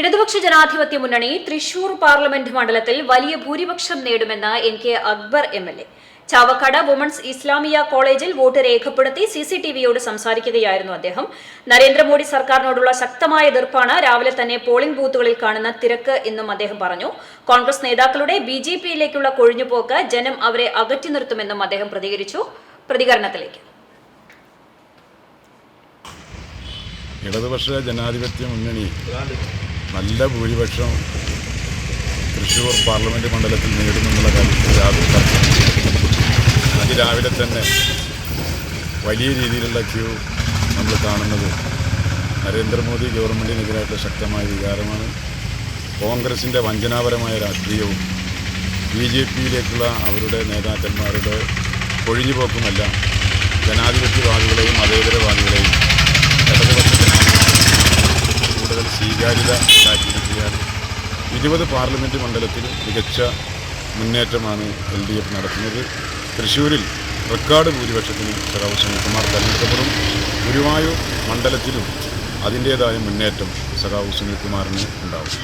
ഇടതുപക്ഷ ജനാധിപത്യ മുന്നണി തൃശൂർ പാർലമെന്റ് മണ്ഡലത്തിൽ വലിയ ഭൂരിപക്ഷം നേടുമെന്ന് N K Akbar M L A. Chavakkad women's Islamia കോളേജിൽ വോട്ട് രേഖപ്പെടുത്തി സി സി ടി വിയോട് സംസാരിക്കുകയായിരുന്നു അദ്ദേഹം. നരേന്ദ്രമോദി സർക്കാരിനോടുള്ള ശക്തമായ എതിർപ്പാണ് രാവിലെ തന്നെ പോളിംഗ് ബൂത്തുകളിൽ കാണുന്ന തിരക്ക് എന്നും അദ്ദേഹം പറഞ്ഞു. കോൺഗ്രസ് നേതാക്കളുടെ ബി ജെ പിയിലേക്കുള്ള കൊഴിഞ്ഞുപോക്ക് ജനം അവരെ അകറ്റി നിർത്തുമെന്നും അദ്ദേഹം പ്രതികരിച്ചു. പ്രതികരണത്തിലേക്ക്. ഇടതുപക്ഷ ജനാധിപത്യ മുന്നണി നല്ല ഭൂരിപക്ഷം തൃശ്ശൂർ പാർലമെന്റ് മണ്ഡലത്തിൽ നേടുമെന്നുള്ള കാര്യത്തിൽ രാവിലെ അതിരാവിലെ തന്നെ വലിയ രീതിയിലുള്ള ക്യൂ നമ്മൾ കാണുന്നത് നരേന്ദ്രമോദി ഗവൺമെന്റിനെതിരായിട്ടുള്ള ശക്തമായ വികാരമാണ്. കോൺഗ്രസിന്റെ വഞ്ചനാപരമായ രാഷ്ട്രീയവും ബി ജെ പിയിലേക്കുള്ള അവരുടെ നേതാക്കന്മാരുടെ കൊഴിഞ്ഞുപോക്കുമല്ല ജനാധിപത്യവാദികളെയും മതേതരവാദികളെയും ഇടതുപക്ഷ ജനാധിപത്യം കൂടുതൽ സ്വീകാര്യത ഉണ്ടാക്കിയിരിക്കുകയാണ്. ഇരുപത് പാർലമെന്റ് മണ്ഡലത്തിൽ മികച്ച മുന്നേറ്റമാണ് എൽ ഡി എഫ് നടത്തുന്നത്. തൃശ്ശൂരിൽ റെക്കോർഡ് ഭൂരിപക്ഷത്തിന് സഖാവ് സുനിൽകുമാർ തെരഞ്ഞെടുക്കപ്പെടും. ഗുരുവായൂർ മണ്ഡലത്തിലും അതിന്റേതായ മുന്നേറ്റം സഖാവ് സുനിൽകുമാറിന് ഉണ്ടാവും.